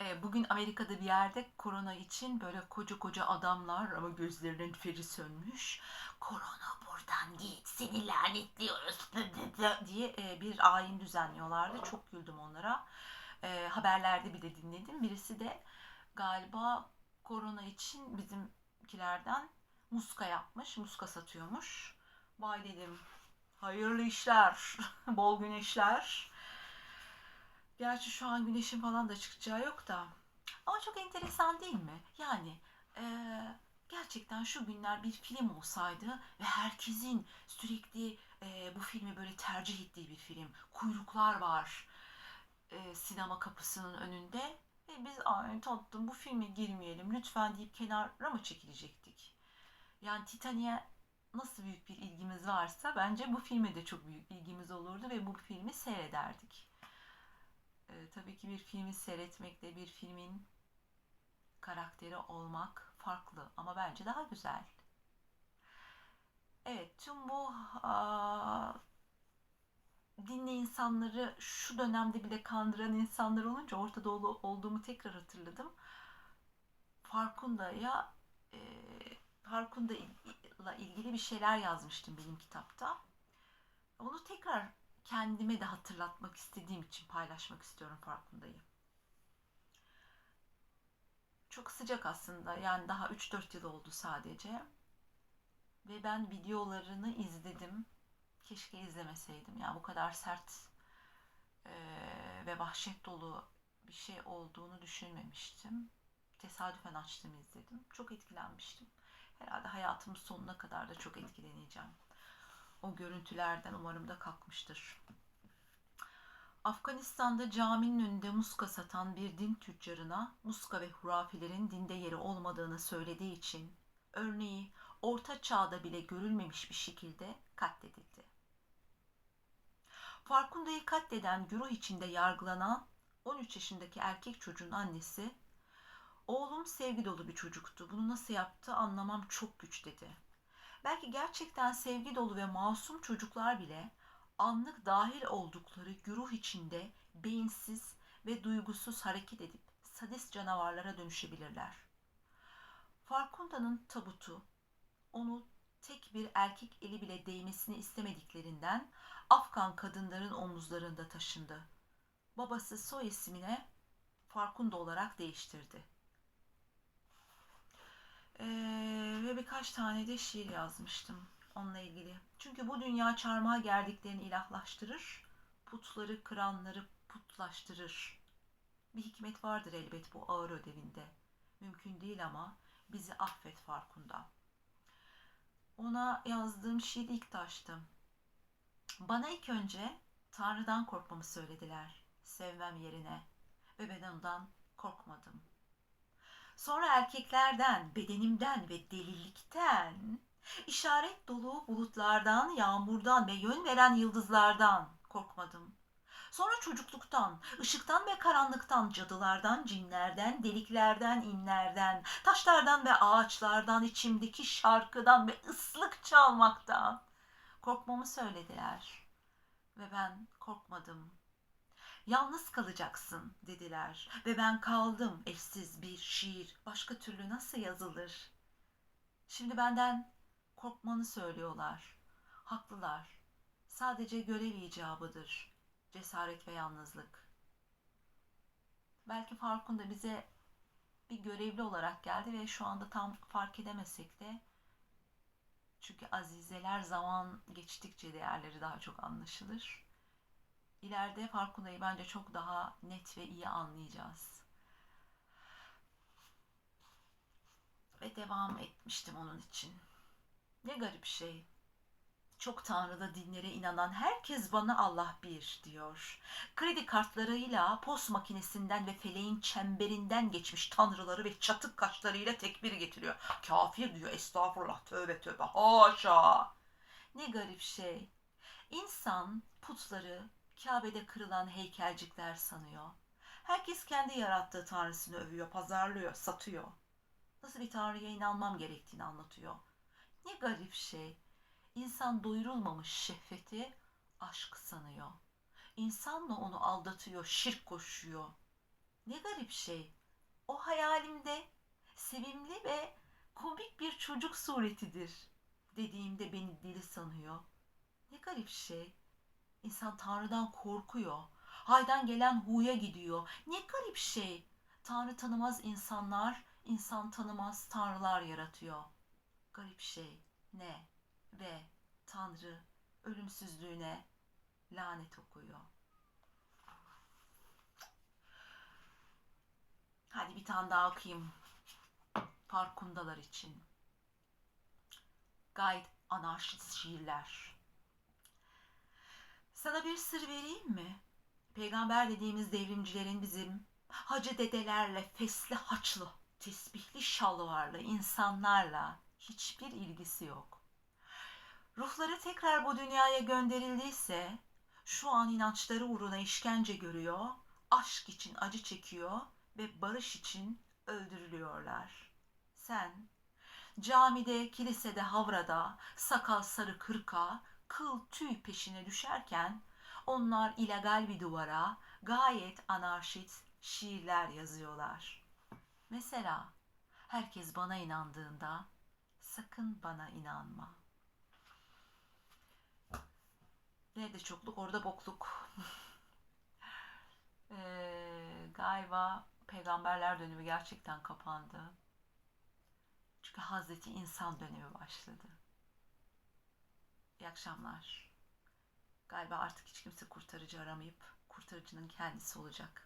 E, bugün Amerika'da bir yerde korona için böyle koca koca adamlar ama gözlerinin feri sönmüş. Korona buradan git seni lanetliyoruz diye e, bir ayin düzenliyorlardı. Çok güldüm onlara. E, haberlerde bir de dinledim. Birisi de galiba korona için bizimkilerden muska yapmış. Muska satıyormuş. Vay dedim. Hayırlı işler. Bol güneşler. Gerçi şu an güneşin falan da çıkacağı yok da. Ama çok enteresan değil mi? Yani eee, gerçekten şu günler bir film olsaydı ve herkesin sürekli eee, bu filmi böyle tercih ettiği bir film. Kuyruklar var eee, sinema kapısının önünde. Ve biz ay tatlım bu filme girmeyelim lütfen deyip kenara mı çekilecektik? Yani Titanic'e nasıl büyük bir ilgimiz varsa bence bu filme de çok büyük ilgimiz olurdu ve bu filmi seyrederdik. Ee, tabii ki bir filmi seyretmekle bir filmin karakteri olmak farklı ama bence daha güzel. Evet, tüm bu aa, dinle insanları şu dönemde bile kandıran insanlar olunca Orta olduğumu tekrar hatırladım. Farkunda'ya e, Farkunda'yla ilgili bir şeyler yazmıştım benim kitapta. Onu tekrar kendime de hatırlatmak istediğim için paylaşmak istiyorum Farkunda'yı. Çok sıcak aslında. Yani daha 3-4 yıl oldu sadece. Ve ben videolarını izledim. Keşke izlemeseydim. Yani bu kadar sert eee, ve vahşet dolu bir şey olduğunu düşünmemiştim. Tesadüfen açtım izledim. Çok etkilenmiştim. Herhalde hayatımın sonuna kadar da çok etkileneceğim. O görüntülerden umarım da kalkmıştır. Afganistan'da caminin önünde muska satan bir din tüccarına muska ve hurafilerin dinde yeri olmadığını söylediği için örneği orta çağda bile görülmemiş bir şekilde katledildi. Farkunda'yı katleden güruh içinde yargılanan 13 yaşındaki erkek çocuğun annesi Oğlum sevgi dolu bir çocuktu. Bunu nasıl yaptı anlamam çok güç dedi. Belki gerçekten sevgi dolu ve masum çocuklar bile anlık dahil oldukları güruh içinde beyinsiz ve duygusuz hareket edip sadist canavarlara dönüşebilirler. Farkunda'nın tabutu onu tek bir erkek eli bile değmesini istemediklerinden Afgan kadınların omuzlarında taşındı. Babası soy ismine Farkunda olarak değiştirdi. Ee, ve birkaç tane de şiir yazmıştım onunla ilgili. Çünkü bu dünya çarmıha gerdiklerini ilahlaştırır, putları kıranları putlaştırır. Bir hikmet vardır elbet bu ağır ödevinde. Mümkün değil ama bizi affet farkında. Ona yazdığım şiir ilk taştı. Bana ilk önce Tanrı'dan korkmamı söylediler. Sevmem yerine. Ve ben ondan korkmadım. Sonra erkeklerden, bedenimden ve delilikten, işaret dolu bulutlardan, yağmurdan ve yön veren yıldızlardan korkmadım. Sonra çocukluktan, ışıktan ve karanlıktan, cadılardan, cinlerden, deliklerden, inlerden, taşlardan ve ağaçlardan, içimdeki şarkıdan ve ıslık çalmaktan korkmamı söylediler. Ve ben korkmadım. Yalnız kalacaksın dediler ve ben kaldım eşsiz bir şiir. Başka türlü nasıl yazılır? Şimdi benden korkmanı söylüyorlar. Haklılar. Sadece görev icabıdır. Cesaret ve yalnızlık. Belki Farkunda bize bir görevli olarak geldi ve şu anda tam fark edemesek de çünkü azizeler zaman geçtikçe değerleri daha çok anlaşılır. İleride Farkunda'yı bence çok daha net ve iyi anlayacağız. Ve devam etmiştim onun için. Ne garip şey. Çok tanrıda dinlere inanan herkes bana Allah bir diyor. Kredi kartlarıyla, post makinesinden ve feleğin çemberinden geçmiş tanrıları ve çatık kaşlarıyla tekbir getiriyor. Kafir diyor estağfurullah tövbe tövbe haşa. Ne garip şey. İnsan putları Kabe'de kırılan heykelcikler sanıyor. Herkes kendi yarattığı tanrısını övüyor, pazarlıyor, satıyor. Nasıl bir tanrıya inanmam gerektiğini anlatıyor. Ne garip şey. İnsan doyurulmamış şehveti aşk sanıyor. İnsanla onu aldatıyor, şirk koşuyor. Ne garip şey. O hayalimde sevimli ve komik bir çocuk suretidir. Dediğimde beni deli sanıyor. Ne garip şey. İnsan Tanrı'dan korkuyor. Haydan gelen huya gidiyor. Ne garip şey. Tanrı tanımaz insanlar, insan tanımaz tanrılar yaratıyor. Garip şey. Ne? Ve Tanrı ölümsüzlüğüne lanet okuyor. Hadi bir tane daha okuyayım. Farkundalar için. Guide anarşist şiirler. Sana bir sır vereyim mi? Peygamber dediğimiz devrimcilerin bizim hacı dedelerle, fesli haçlı, tesbihli şalvarlı insanlarla hiçbir ilgisi yok. Ruhları tekrar bu dünyaya gönderildiyse şu an inançları uğruna işkence görüyor, aşk için acı çekiyor ve barış için öldürülüyorlar. Sen camide, kilisede, havrada, sakal sarı kırka, kıl tüy peşine düşerken onlar illegal bir duvara gayet anarşist şiirler yazıyorlar. Mesela herkes bana inandığında sakın bana inanma. Nerede çokluk orada bokluk. Ee, galiba peygamberler dönemi gerçekten kapandı. Çünkü Hazreti İnsan dönemi başladı. İyi akşamlar. Galiba artık hiç kimse kurtarıcı aramayıp kurtarıcının kendisi olacak.